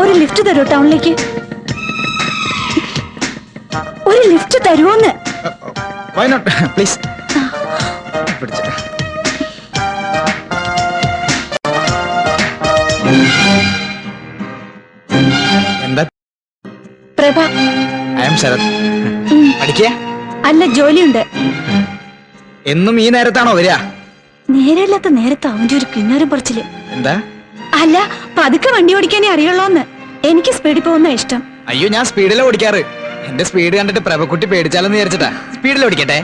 ടൗണിലേക്ക് ഒരു ലിഫ്റ്റ് തരുമോന്ന് വൈ നോട്ട് പ്ലീസ് എന്താ? പ്രഭ. I'm Sarath. പഠിക്കുക അല്ല ജോലിയുണ്ട്. എന്നും ഈ നേരത്താണോ വരിക? നേരല്ലാത്ത നേരത്ത് അവന്റെ ഒരു കിണ്ണാരം പറിച്ചിൽ. എന്താ? അല്ല പതുക്കെ വണ്ടി ഓടിക്കാനേ അറിയുള്ളൂന്ന് എനിക്ക് സ്പീഡിൽ പോകുന്ന ഇഷ്ടം. അയ്യോ ഞാൻ സ്പീഡിലാ ഓടിക്കാറ്. എന്റെ സ്പീഡ് കണ്ടിട്ട് പ്രഭക്കുട്ടി പേടിച്ചാലെന്ന് വിചാരിച്ചിട്ടാ. സ്പീഡിൽ ഓടിക്കട്ടെ?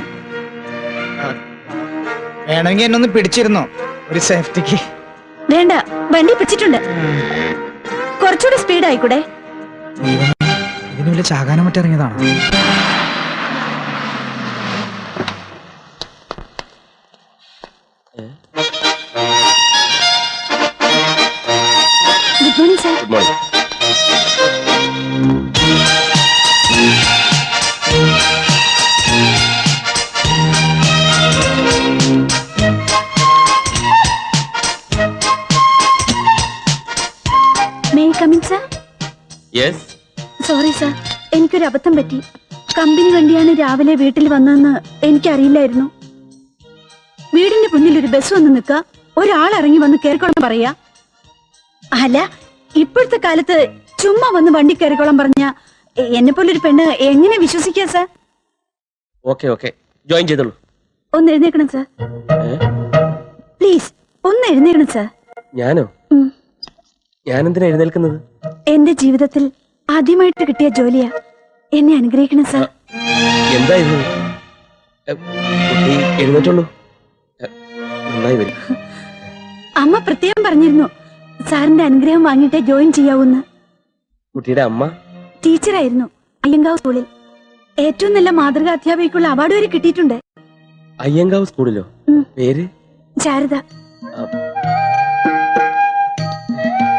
വേണമെങ്കിൽ എന്നൊന്ന് പിടിച്ചിരുന്നോ? ഒരു സേഫ്റ്റിക്ക് വേണ്ട വണ്ടി പിടിച്ചിട്ടുണ്ട്. കുറച്ചുകൂടെ സ്പീഡ് ആയിക്കൂടെ? ഇതിന് വലിയ ചാകാനം മറ്റിറങ്ങിയതാണോ good morning sir good morning may come in sir yes sorry sir എനിക്കൊരു അബദ്ധം പറ്റി. കമ്പനി വണ്ടിയാണ് രാവിലെ വീട്ടിൽ വന്നതെന്ന് എനിക്കറിയില്ലായിരുന്നു. വീടിന്റെ മുന്നിൽ ഒരു ബസ് വന്ന് നിൽക്കുക. ഒരാൾ ഇറങ്ങി വന്ന് കയറിക്കോളം പറയാ. അല്ല ഇപ്പോഴത്തെ കാലത്ത് ചുമ്മാ വന്ന് വണ്ടി കയറിക്കോളം പറഞ്ഞ എന്നെ പോലൊരു പെണ്ണ് എങ്ങനെ വിശ്വസിക്കാ സാർ? Okay okay. ജോയിൻ ചെയ്തോളൂ. ഒന്ന് എഴുന്നേക്കണം സാർ. പ്ലീസ് ഒന്ന് എഴുന്നേക്കണം സാർ. ഞാനോ? ഞാൻ ഞാനെന്തിനാ എഴുന്നേൽക്കുന്നത്? എന്റെ ജീവിതത്തിൽ ആദ്യമായിട്ട് കിട്ടിയ ജോലിയാ. എന്നെ അനുഗ്രഹിക്കണം സാർ. എന്താ ഇത്? എഴുന്നേറ്റുള്ളൂ നന്നായി വരും. അമ്മ പ്രത്യേകം പറഞ്ഞിരുന്നു. സാറിന്റെ അനുഗ്രഹം വാങ്ങിട്ട് ജോയിൻ ചെയ്യാവുന്ന. കുട്ടിയുടെ അമ്മ? ടീച്ചറായിരുന്നു. അയ്യങ്കാവ് സ്കൂളിൽ. ഏറ്റവും നല്ല മാതൃകാ അധ്യാപികയ്ക്കുള്ള അവാർഡ് വരെ കിട്ടിയിട്ടുണ്ട്. അയ്യങ്കാവ് സ്കൂളിലോ? പേര്? ശാരദ.